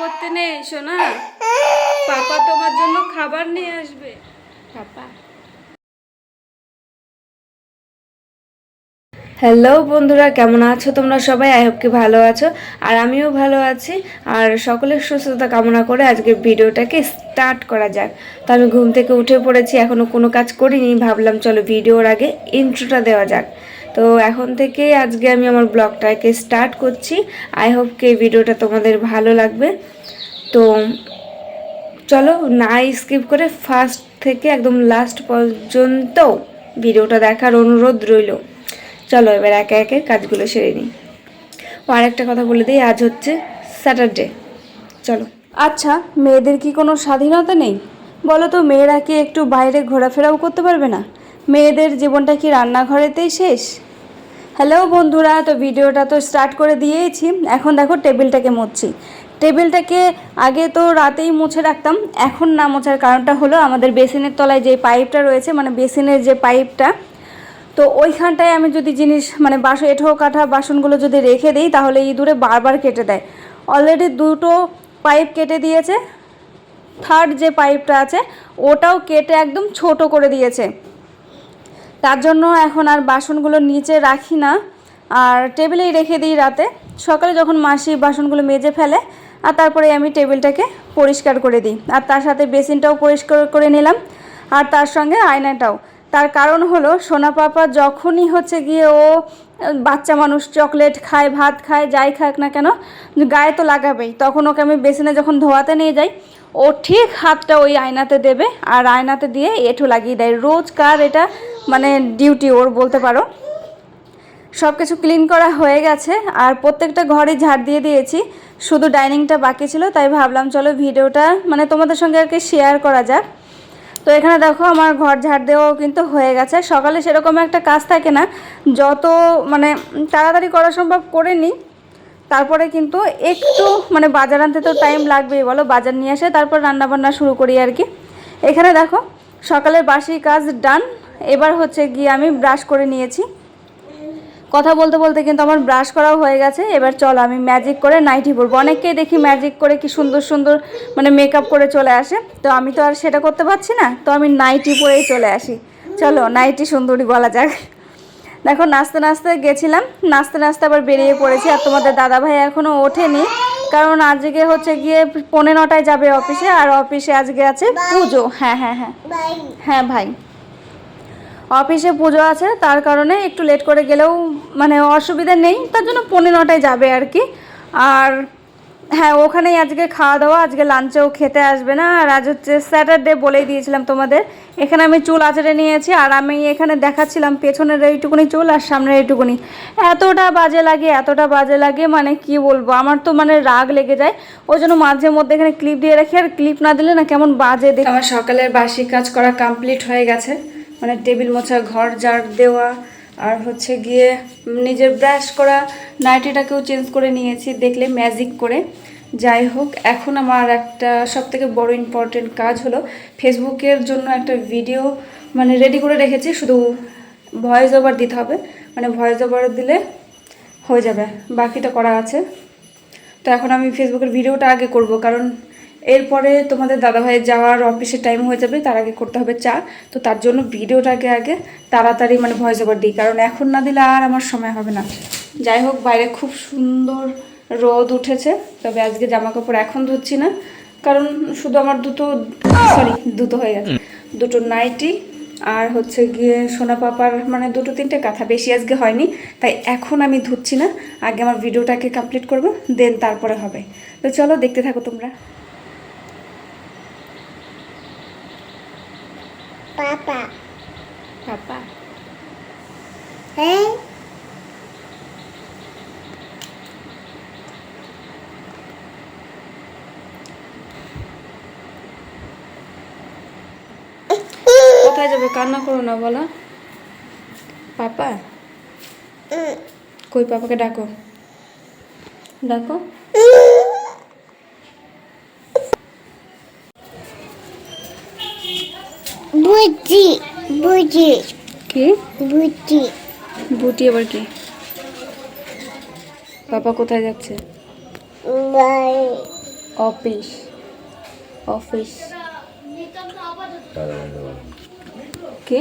করতে নেই শোনা পাপা তোমার জন্য খাবার নিয়ে আসবে। হ্যালো বন্ধুরা, কেমন আছো তোমরা সবাই? আই হোপ কি ভালো আছো। আর আমিও ভালো আছি। আর সকলের সুস্থতা কামনা করে আজকের ভিডিওটাকে স্টার্ট করা যাক। তো আমি ঘুম থেকে উঠে পড়েছি এখনও কোনো কাজ করিনি। ভাবলাম চলো ভিডিওর আগে ইন্ট্রোটা দেওয়া যাক। তো এখন থেকে আজকে আমি আমার ব্লগটাকে স্টার্ট করছি। আই হোপ কি ভিডিওটা তোমাদের ভালো লাগবে। তো চলো না স্কিপ করে ফার্স্ট থেকে একদম লাস্ট পর্যন্ত ভিডিওটা দেখার অনুরোধ রইল। চলো এবার একে একে কাজগুলো সেরে নিই। ও আরেকটা কথা বলে দিই, আজ হচ্ছে স্যাটারডে চলো। আচ্ছা মেয়েদের কি কোনো স্বাধীনতা নেই? বলো তো, মেয়েরা কি একটু বাইরে ঘোরাফেরাও করতে পারবে না? মেয়েদের জীবনটা কি রান্নাঘরেতেই শেষ? হ্যালো বন্ধুরা, তো ভিডিওটা তো স্টার্ট করে দিয়েইছি। এখন দেখো টেবিলটাকে মুছছি। টেবিলটাকে আগে তো রাতেই মুছে রাখতাম, এখন না মোছার কারণটা হলো আমাদের বেসিনের তলায় যে পাইপটা রয়েছে মানে বেসিনের যে পাইপটা, তো ওইখানটায় আমি যদি জিনিস মানে বাসন এঁঠো, কাঠা, বাসনগুলো যদি রেখে দিই, তাহলে ইঁদুরে বারবার কেটে দেয়। অলরেডি দুটো পাইপ কেটে দিয়েছে। থার্ড যে পাইপটা আছে, ওটাও কেটে একদম ছোট করে দিয়েছে। তার জন্য এখন আর বাসনগুলো নিচে রাখি না। আর টেবিলেই রেখে দিই রাতে। সকালে যখন মাসি বাসনগুলো মেজে ফেলে, আর তারপরে আমি টেবিলটাকে পরিষ্কার করে দিই। আর তার সাথে বেসিনটাও পরিষ্কার করে নিলাম। আর তার সঙ্গে আয়নাটাও। তার কারণ হলো, সোনা পাপা যখনই হচ্ছে গিয়ে ও, বাচ্চা মানুষ চকলেট খায়, ভাত খায়, যাই খাক না কেন, গায়ে তো লাগাবেই। তখন ওকে আমি বেসিনে যখন ধোয়াতে নিয়ে যাই ও ঠিক হাতটা ওই আয়নাতে দেবে, আর আয়নাতে দিয়ে এঁঠো লাগিয়ে দেয়। রোজকার এটা মানে ডিউটি ওর বলতে পারো। সব কিছু ক্লিন করা হয়ে গেছে, আর প্রত্যেকটা ঘরে ঝাড় দিয়ে দিয়েছি। শুধু ডাইনিংটা বাকি ছিল, তাই ভাবলাম চলো ভিডিওটা মানে তোমাদের সঙ্গে আর কি শেয়ার করা যাক। তো এখানে দেখো আমার ঘর ঝাড় দেওয়াও কিন্তু হয়ে গেছে। সকালে সেরকম একটা কাজ থাকে না, যত মানে তাড়াতাড়ি করা সম্ভব করে নিই। তারপরে কিন্তু একটু মানে বাজার আনতে তো টাইম লাগবেই, বলো, বাজার নিয়ে এসে তারপর রান্নাবান্না শুরু করি আর কি। এখানে দেখো, সকালের বাসি কাজ ডান এবার হচ্ছে গিয়ে আমি ব্রাশ করে নিয়েছি। কথা বলতে বলতে কিন্তু আমার ব্রাশ করাও হয়ে গেছে, এবার চলো আমি ম্যাজিক করে নাইটি পরবো। অনেককেই দেখি ম্যাজিক করে কি সুন্দর সুন্দর মানে মেকআপ করে চলে আসে। তো আমি তো আর সেটা করতে পারছি না, তো আমি নাইটি পরেই চলে আসি। চলো নাইটি সুন্দরী বলা যাক। দেখো নাচতে নাচতে গেছিলাম। নাচতে নাচতে আবার বেরিয়ে পড়েছি আর তোমাদের দাদা ভাই এখনও ওঠেনি। কারণ আজকে হচ্ছে গিয়ে পৌনে নটায় যাবে অফিসে আর অফিসে আজকে আছে পুজো। হ্যাঁ হ্যাঁ হ্যাঁ। হ্যাঁ ভাই। অফিসে পুজো আছে তার কারণে একটু লেট করে গেলেও মানে অসুবিধা নেই। তার জন্য পৌনে নটায় যাবে আর কি। আর হ্যাঁ ওখানেই আজকে খাওয়া দাওয়া, আজকে লাঞ্চেও খেতে আসবে না। আর আজ হচ্ছে স্যাটারডে বলেই দিয়েছিলাম তোমাদের। এখানে আমি চুল আঁচড়ে নিয়েছি, আর আমি এখানে দেখাচ্ছিলাম পেছনের এইটুকুনি চুল আর সামনের এইটুকুনি। এতটা বাজে লাগে, এতটা বাজে লাগে মানে কি বলব, আমার তো মানে রাগ লেগে যায়। ওই জন্য মাঝে মধ্যে এখানে ক্লিপ দিয়ে রাখি, আর ক্লিপ না দিলে না কেমন বাজে দেখ আমার সকালের বাসি কাজ করা কমপ্লিট হয়ে গেছে। মানে টেবিল মোছা, ঘর, ঝাড় দেওয়া আর হচ্ছে গিয়ে নিজের ব্রাশ করা নাইটিটাকেও চেঞ্জ করে নিয়েছি, দেখলে ম্যাজিক করে। যাই হোক, এখন আমার একটা সব থেকে বড় ইম্পর্টেন্ট কাজ হলো ফেসবুকের জন্য একটা ভিডিও মানে রেডি করে রেখেছি, শুধু ভয়েস ওভার দিতে হবে। মানে ভয়েস ওভার দিলে হয়ে যাবে, বাকিটা করা আছে। তো এখন আমি ফেসবুকের ভিডিওটা আগে করব, কারণ এরপরে তোমাদের দাদাভাইয়ের যাওয়ার অফিসের টাইম হয়ে যাবে, তার আগে করতে হবে চা। তো তার জন্য ভিডিওটাকে আগে তাড়াতাড়ি মানে ভয়েস ওভার দিই, কারণ এখন না দিলে আর আমার সময় হবে না। যাই হোক, বাইরে খুব সুন্দর রোদ উঠেছে, তবে আজকে জামা কাপড় এখন ধুচ্ছি না, কারণ শুধু আমার দুটো সরি দুটো হয়ে গেছে। দুটো নাইটি আর হচ্ছে গিয়ে সোনা পাপার মানে দুটো তিনটে কাঁথা। বেশি আজকে হয়নি, তাই এখন আমি ধুচ্ছি না। আগে আমার ভিডিওটাকে কমপ্লিট করব দেন তারপরে হবে। তো চলো, দেখতে থাকো তোমরা। Papa. পাপা Hey. কোথায় যাবে কান্না করো না বলো। পাপা কই পাপাকে ডাকো। ডাকো। Buji. Buji. কি? বুটি বুটি আবার কি? পাপা কোথায় যাচ্ছে. অফিস। অফিস। কি?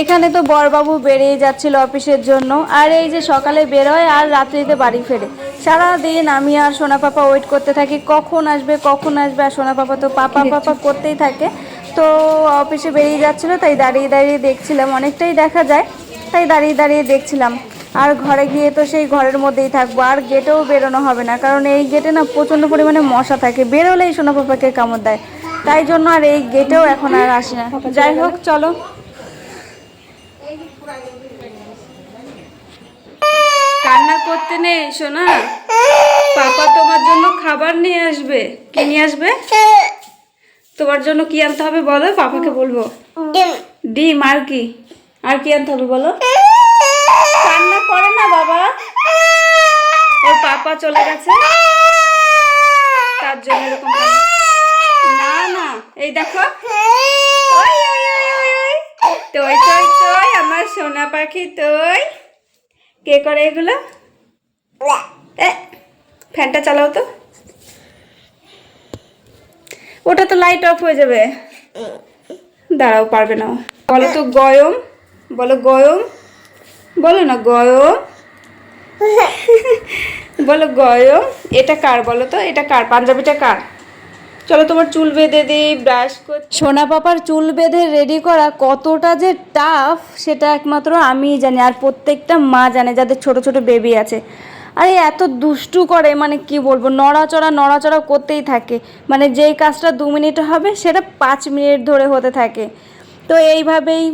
এখানে তো বরবাবু বেরিয়ে যাচ্ছিল অফিসের জন্য। আর এই যে সকালে বেরোয় আর রাত্রিতে বাড়ি ফেরে। সারা দিন আমি আর সোনা পাপা ওয়েট করতে থাকি। কখন আসবে কখন আসবে? আর সোনা পাপা তো পাপা পাপা করতেই থাকে। তো অফিসে বেরিয়ে যাচ্ছিল তাই দাঁড়িয়ে দাঁড়িয়ে দেখছিলাম। অনেকটাই দেখা যায় তাই দাঁড়িয়ে দাঁড়িয়ে দেখছিলাম। আর ঘরে গিয়ে তো সেই ঘরের মধ্যেই থাকব। আর গেটেও বেরোনো হবে না কারণ এই গেটে না প্রচণ্ড পরিমাণে মশা থাকে। বেরোলেই সোনা পাপাকে কামড় দেয়। তাই জন্য আর এই গেটেও এখন আর আসি না। যাই হোক চলো। কান্না করতে নেই সোনা। পাপা তোমার জন্য খাবার নিয়ে আসবে। কি নিয়ে আসবে? তোমার জন্য কি আনতে হবে বলো? পাপাকে বলব। ডিম। আর কি? আর কি আনতে হবে বলো? কান্না করে না বাবা। ওর পাপা চলে গেছে। তার জন্য এরকম না না। এই দেখো। তোই তোই তোই আমার সোনা পাখি তোই। কে করে এগুলো? ফ্যানটা চালাও তো। ওটা তো লাইট অফ হয়ে যাবে। দাঁড়াও, পারবে না বলো তো গয়ম, বলো গয়ম, বলো না গয়ম। বলো গয়ম, এটা কার বলো তো? এটা কার? পাঞ্জাবিটা কার? চলো তোমার চুল বেঁধে দিই ব্রাশ কর সোনা পাপার চুল বেঁধে রেডি করা কতটা যে টাফ সেটা একমাত্র আমিই জানি, আর প্রত্যেকটা মা জানে, যাদের ছোট ছোট বেবি আছে। আরে, এত দুষ্টু করে মানে কি বলব, নড়াচড়া নড়াচড়া করতেই থাকে। মানে যেই কাজটা দু মিনিট হবে, সেটা পাঁচ মিনিট ধরে হতে থাকে। তো এইভাবেই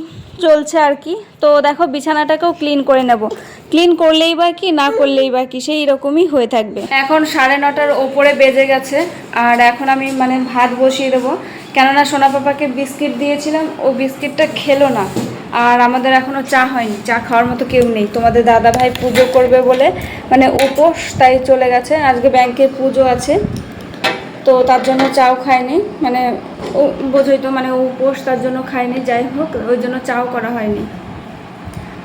চলছে আর কি। তো দেখো বিছানাটাকেও ক্লিন করে নেব। ক্লিন করলেই বা কি, না করলেই বা কি, সেই রকমই হয়ে থাকবে। এখন সাড়ে নটার ওপরে বেজে গেছে। আর এখন আমি মানে ভাত বসিয়ে দেবো। কেননা সোনা পাপাকে বিস্কিট দিয়েছিলাম, ও বিস্কিটটা খেলো না। আর আমাদের এখনও চা হয়নি, চা খাওয়ার মতো কেউ নেই। তোমাদের দাদা ভাই পুজো করবে বলে মানে উপোস, তাই চলে গেছে। আজকে ব্যাংকে পুজো আছে। তো তার জন্য চাও খায়নি। মানে ও বোঝোই তো মানে ও উপোস তার জন্য খায়নি, যাই হোক, ওই জন্য চাও করা হয়নি।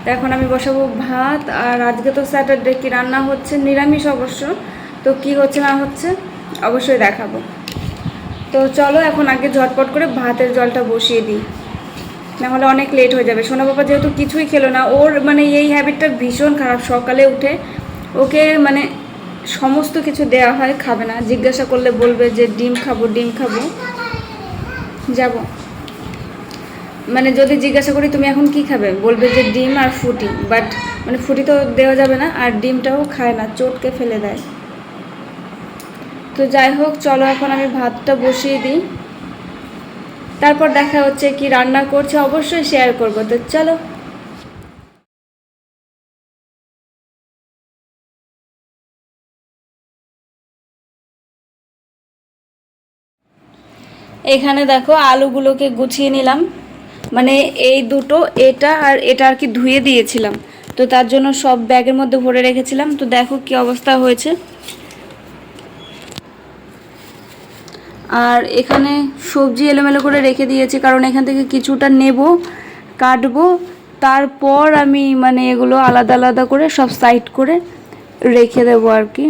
তো এখন আমি বসাবো ভাত, আর আজকে তো স্যাটারডে কি রান্না হচ্ছে? নিরামিষ অবশ্য। তো কি হচ্ছে না হচ্ছে, অবশ্যই দেখাবো। তো চলো এখন আগে ঝটপট করে ভাতের জলটা বসিয়ে দিই। নাহলে অনেক লেট হয়ে যাবে। সোনা বাবা যেহেতু কিছুই খেলো না, ওর মানে এই হ্যাবিটটা ভীষণ খারাপ। সকালে উঠে ওকে মানে সমস্ত কিছু দেওয়া হয়, খাবে না। জিজ্ঞাসা করলে বলবে যে, ডিম খাব ডিম খাব। যাব। মানে যদি জিজ্ঞাসা করি, তুমি এখন কি খাবে? বলবে যে ডিম আর ফুটি। বাট মানে ফুটি তো দেওয়া যাবে না, আর ডিমটাও খায় না, চটকে ফেলে দেয়। তো যাই হোক, চলো এখন আমি ভাতটা বসিয়ে দিই। তারপর দেখা হচ্ছে কি রান্না করছে, অবশ্যই শেয়ার করব। তো চলো। এখানে দেখো আলুগুলোকে গুছিয়ে নিলাম। মানে এই দুটো, এটা আর এটা আর কি ধুয়ে দিয়েছিলাম। তো তার জন্য সব ব্যাগের মধ্যে ভরে রেখেছিলাম। তো দেখো কি অবস্থা হয়েছে। আর এখানে সবজি এলোমেলো করে রেখে দিয়েছি, কারণ এখান থেকে কিছুটা নেব, কাটবো। তারপর আমি মানে এগুলো আলাদা আলাদা করে সব সাইড করে রেখে দেবো আর কি।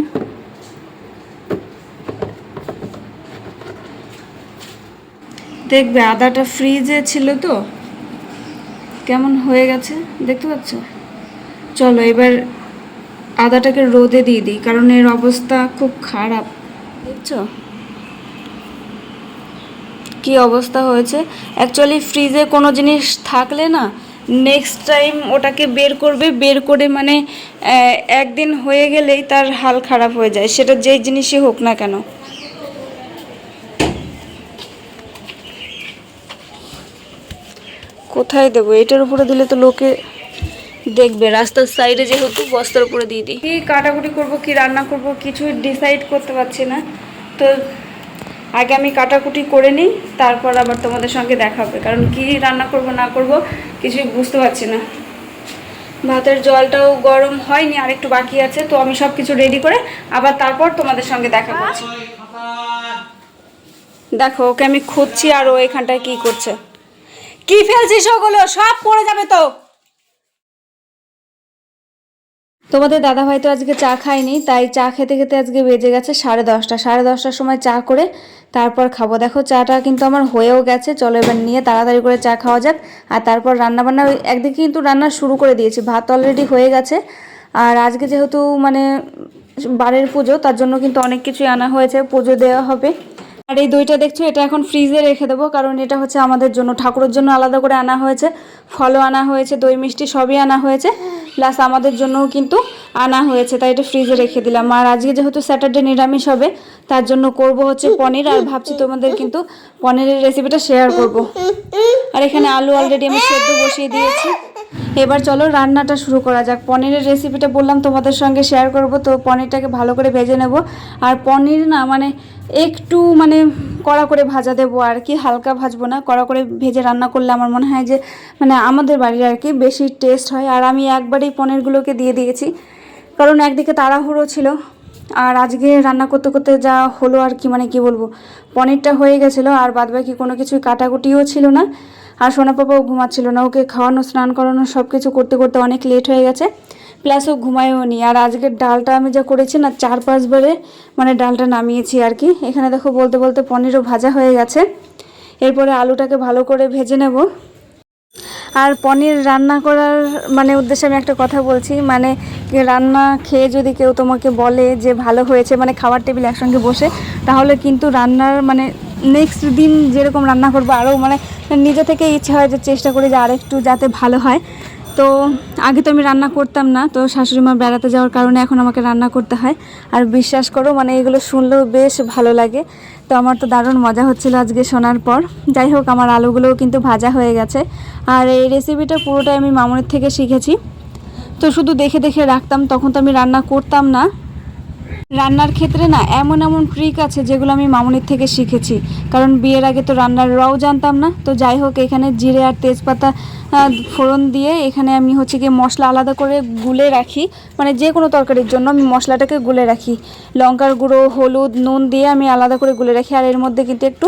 দেখবে আদাটা ফ্রিজে ছিল তো। কেমন হয়ে গেছে? দেখতে পাচ্ছ? চলো এবার আদাটাকে রোদে দিয়ে দিই, কারণ এর অবস্থা খুব খারাপ। দেখছ? কি অবস্থা হয়েছে? অ্যাকচুয়ালি ফ্রিজে কোনো জিনিস থাকলে না নেক্সট টাইম ওটাকে বের করবে, বের করে মানে একদিন হয়ে গেলেই তার হাল খারাপ হয়ে যায়। সেটা যেই জিনিসই হোক না কেন। কোথায় দেবো? এটার উপরে দিলে তো লোকে দেখবে। রাস্তার সাইডে যেহেতু বস্তার উপরে দিয়ে দিই। কী কাটাকুটি করব কি রান্না করব কিছুই ডিসাইড করতে পারছি না। তো আগে আমি কাটাকুটি করে নিই তারপর আবার তোমাদের সঙ্গে দেখাবে কারণ কি রান্না করব না করব কিছুই বুঝতে পারছি না। ভাতের জলটাও গরম হয়নি আর একটু বাকি আছে তো আমি সব কিছু রেডি করে আবার তারপর তোমাদের সঙ্গে দেখা করছি। দেখো ওকে আমি খুঁজছি আর ও এখানটায় কী করছে। কি ফেলছিস ওগুলো? সব পড়ে যাবে তো। তোমাদের দাদাভাই তো আজকে চা খায়নি, তাই চা খেতে খেতে আজকে বেজে গেছে সাড়ে দশটা। সাড়ে দশটার সময় চা করে তারপর খাব। দেখো, চাটা কিন্তু আমার হয়েও গেছে। চলো এবার নিয়ে তাড়াতাড়ি করে চা খাওয়া যাক। আর তারপর রান্না বান্না একদিকে কিন্তু রান্না শুরু করে দিয়েছি। ভাত অলরেডি হয়ে গেছে। আর আজকে যেহেতু মানে বাড়ির পুজো, তার জন্য কিন্তু অনেক কিছুই আনা হয়েছে। পুজো দেওয়া হবে। আর এই দইটা দেখছ, এটা এখন ফ্রিজে রেখে দেবো, কারণ এটা হচ্ছে আমাদের জন্য, ঠাকুরের জন্য আলাদা করে আনা হয়েছে। ফলও আনা হয়েছে, দই মিষ্টি সবই আনা হয়েছে প্লাস আমাদের জন্যও কিন্তু আনা হয়েছে, তাই এটা ফ্রিজে রেখে দিলাম। আর আজকে যেহেতু স্যাটারডে নিরামিষ হবে, তার জন্য করব হচ্ছে পনির, আর ভাবছি তোমাদের কিন্তু পনিরের রেসিপিটা শেয়ার করব। আর এখানে আলু অলরেডি আমি সেদ্ধ বসিয়ে দিয়েছি। এবার চলো রান্নাটা শুরু করা যাক। পনিরের রেসিপিটা বললাম তোমাদের সঙ্গে শেয়ার করব, তো পনিরটাকে ভালো করে ভেজে নেব। আর পনির না মানে একটু মানে কড়া করে ভাজা দেবো আর কি, হালকা ভাজবো না। কড়া করে ভেজে রান্না করলে আমার মনে হয় যে মানে আমাদের বাড়ির আর কি বেশি টেস্ট হয়। আর আমি একবারেই পনিরগুলোকে দিয়ে দিয়েছি, কারণ একদিকে তাড়াহুড়ো ছিল। আর আজকে রান্না করতে করতে যা হলো আর কি মানে কি বলব, পনিরটা হয়ে গেছিল। আর বাদবাকি কোনো কিছুই কাটাকুটিও ছিল না। আর সোনা পাপাও ঘুমাচ্ছিল না। ওকে খাওয়ানো, স্নান করানো সব কিছু করতে করতে অনেক লেট হয়ে গেছে। প্লাস ও ঘুমায়ও নি। আর আজকের ডালটা আমি যা করেছি না, চার পাঁচবারে মানে ডালটা নামিয়েছি আর কি। এখানে দেখো বলতে বলতে পনিরও ভাজা হয়ে গেছে। এরপরে আলুটাকে ভালো করে ভেজে নেব। আর পনির রান্না করার মানে উদ্দেশ্যে আমি একটা কথা বলছি। মানে রান্না খেয়ে যদি কেউ তোমাকে বলে যে ভালো হয়েছে মানে খাবার টেবিল একসঙ্গে বসে, তাহলে কিন্তু রান্নার মানে নেক্সট দিন যেরকম রান্না করব, আরও মানে নিজে থেকে ইচ্ছে হয় যে চেষ্টা করি যে আরেকটু যাতে ভালো হয়। তো আগে তো আমি রান্না করতাম না, তো শাশুড়ি মা বেড়াতে যাওয়ার কারণে এখন আমাকে রান্না করতে হয়। আর বিশ্বাস করো মানে এগুলো শুনলেও বেশ ভালো লাগে। তো আমার তো দারুণ মজা হচ্ছিল আজকে শোনার পর। যাই হোক, আমার আলুগুলোও কিন্তু ভাজা হয়ে গেছে। আর এই রেসিপিটা পুরোটাই আমি মামুনের থেকে শিখেছি। তো শুধু দেখে দেখে রাখতাম, তখন তো আমি রান্না করতাম না। রান্নার ক্ষেত্রে না এমন এমন ট্রিক আছে যেগুলো আমি মামুনির থেকে শিখেছি। কারণ বিয়ের আগে তো রান্নার রাও জানতাম না। তো যাই হোক, এখানে জিরে আর তেজপাতা ফোড়ন দিয়ে এখানে আমি হচ্ছে গিয়ে মশলা আলাদা করে গুলে রাখি। মানে যে কোনো তরকারির জন্য আমি মশলাটাকে গুলে রাখি। লঙ্কার গুঁড়ো, হলুদ, নুন দিয়ে আমি আলাদা করে গুলে রাখি। আর এর মধ্যে কিন্তু একটু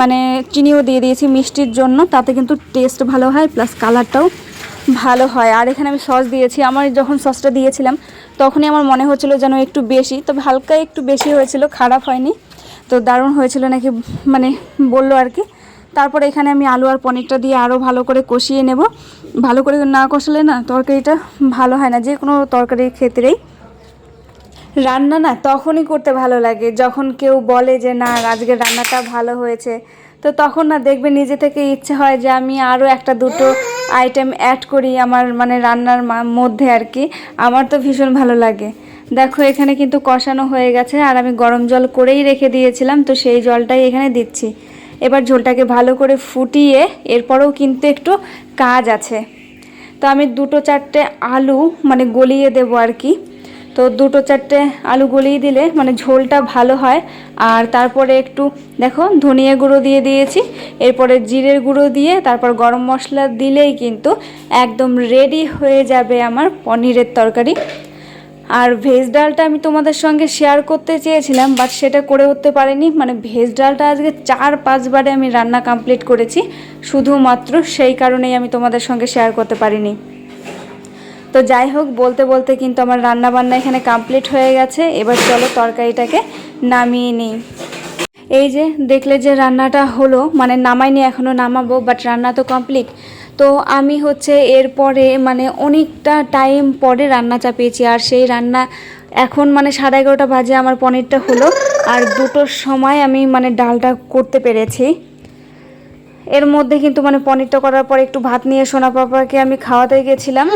মানে চিনিও দিয়ে দিয়েছি মিষ্টির জন্য। তাতে কিন্তু টেস্ট ভালো হয় প্লাস কালারটাও ভালো হয়। আর এখানে আমি সস দিয়েছি। আমার যখন সসটা দিয়েছিলাম, তখনই আমার মনে হচ্ছিল যেন একটু বেশি। তবে হালকা একটু বেশি হয়েছিল, খারাপ হয়নি। তো দারুণ হয়েছিল নাকি মানে বলল আর কি। তারপরে এখানে আমি আলু আর পনিরটা দিয়ে আরও ভালো করে কষিয়ে নেব। ভালো করে না কষালে না তরকারিটা ভালো হয় না, যে কোনো তরকারির ক্ষেত্রেই। রান্না না তখনই করতে ভালো লাগে। যখন কেউ বলে যে, না আজকের রান্নাটা ভালো হয়েছে। তো তখন না দেখবে নিজে থেকে ইচ্ছে হয় যে, আমি আরও একটা দুটো আইটেম অ্যাড করি আমার মানে রান্নার মধ্যে আর কি। আমার তো ভীষণ ভালো লাগে। দেখো, এখানে কিন্তু কষানো হয়ে গেছে আর আমি গরম জল করেই রেখে দিয়েছিলাম, তো সেই জলটাই এখানে দিচ্ছি। এবার ঝোলটাকে ভালো করে ফুটিয়ে এরপরেও কিন্তু একটু কাজ আছে। তো আমি দুটো চারটে আলু মানে গলিয়ে দেবো আর কি। তো দুটো চারটে আলু গলিয়ে দিলে মানে ঝোলটা ভালো হয়। আর তারপরে একটু, দেখো, ধনিয়া গুঁড়ো দিয়ে দিয়েছি। এরপরে জিরের গুঁড়ো দিয়ে তারপর গরম মশলা দিলেই কিন্তু একদম রেডি হয়ে যাবে আমার পনিরের তরকারি। আর ভেজ ডালটা আমি তোমাদের সঙ্গে শেয়ার করতে চেয়েছিলাম বাট সেটা করে উঠতে পারিনি। মানে ভেজ ডালটা আজকে চার, পাঁচবারে আমি রান্না কমপ্লিট করেছি। শুধুমাত্র সেই কারণেই আমি তোমাদের সঙ্গে শেয়ার করতে পারিনি। তো যাই হোক, বলতে বলতে কিন্তু আমার রান্না বান্না এখানে কমপ্লিট হয়ে গেছে। এবার চলো তরকারিটাকে নামিয়ে নিই। এই যে, দেখলে যে রান্নাটা হলো মানে নামাইনি এখনও নামাবো বাট রান্না তো কমপ্লিট তো আমি হচ্ছে এরপরে মানে অনেকটা টাইম পরে রান্না চাপিয়েছি, আর সেই রান্না এখন মানে সাড়ে এগারোটা বাজে, আমার পনিরটা হলো, আর দুটোর সময় আমি মানে ডালটা করতে পেরেছি। এর মধ্যে কিন্তু মানে পনিরটা করার পর একটু ভাত নিয়ে সোনা পাপাকে আমি খাওয়াতে গেছিলাম।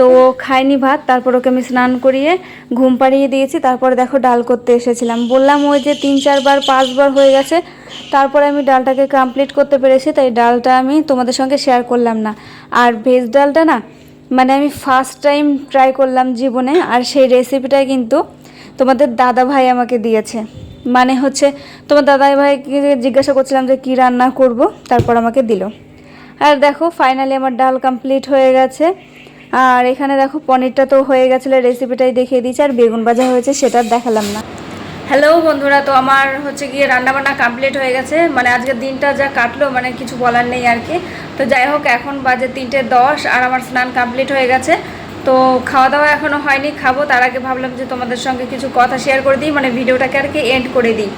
তো ও খায়নি ভাত, তারপর ওকে আমি স্নান করিয়ে ঘুম পাড়িয়ে দিয়েছি, তারপরে দেখো ডাল করতে এসেছিলাম। বললাম ওই যে তিন চারবার পাঁচবার হয়ে গেছে, তারপরে আমি ডালটাকে কমপ্লিট করতে পেরেছি, তাই ডালটা আমি তোমাদের সঙ্গে শেয়ার করলাম না। আর ভেজ ডালটা না মানে আমি ফার্স্ট টাইম ট্রাই করলাম জীবনে, আর সেই রেসিপিটা কিন্তু তোমাদের দাদা ভাই আমাকে দিয়েছে। মানে হচ্ছে তোমার দাদা ভাইকে জিজ্ঞাসা করছিলাম যে কী রান্না করব, তারপর আমাকে দিল। আর দেখো ফাইনালি আমার ডাল কমপ্লিট হয়ে গেছে। আর এখানে দেখো পনিরটা তো হয়ে গেছিল রেসিপিটাই দেখিয়ে দিয়েছি, আর বেগুন ভাজা হয়েছে সেটা দেখালাম না। হ্যালো বন্ধুরা, তো আমার হচ্ছে গিয়ে রান্নাবান্না কমপ্লিট হয়ে গেছে মানে আজকের দিনটা যা কাটলো মানে কিছু বলার নেই আর কি। তো যাই হোক, এখন বাজে তিনটে দশ, আর আমার স্নান কমপ্লিট হয়ে গেছে। তো খাওয়া দাওয়া এখনও হয়নি, খাব, তার আগে ভাবলাম যে তোমাদের সঙ্গে কিছু কথা শেয়ার করে দিই মানে ভিডিওটাকে আর কি এন্ড করে দিই।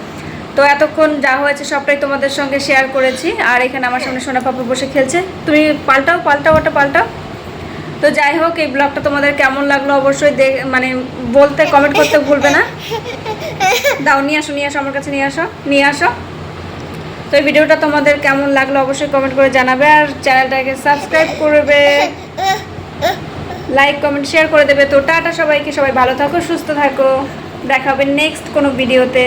তো এতক্ষণ যা হয়েছে সবটাই তোমাদের সঙ্গে শেয়ার করেছি, আর এখানে আমার সামনে সোনা পাপা বসে খেলছে। তুমি পাল্টাও পাল্টাও, ওটা পাল্টাও। তো যাই হোক, এই ব্লগটা তোমাদের কেমন লাগল অবশ্যই মানে বলতে কমেন্ট করতে ভুলবে না। দাও, নিয়ে আসো নিয়ে আসো, আমার কাছে নিয়ে আসো নিয়ে আসো। তো এই ভিডিওটা তোমাদের কেমন লাগল অবশ্যই কমেন্ট করে জানাবে আর চ্যানেলটাকে সাবস্ক্রাইব করবে। লাইক কমেন্ট শেয়ার করে দেবে। তো টাটা সবাইকে, সবাই ভালো থাকো, সুস্থ থাকো। দেখা হবে নেক্সট কোনো ভিডিওতে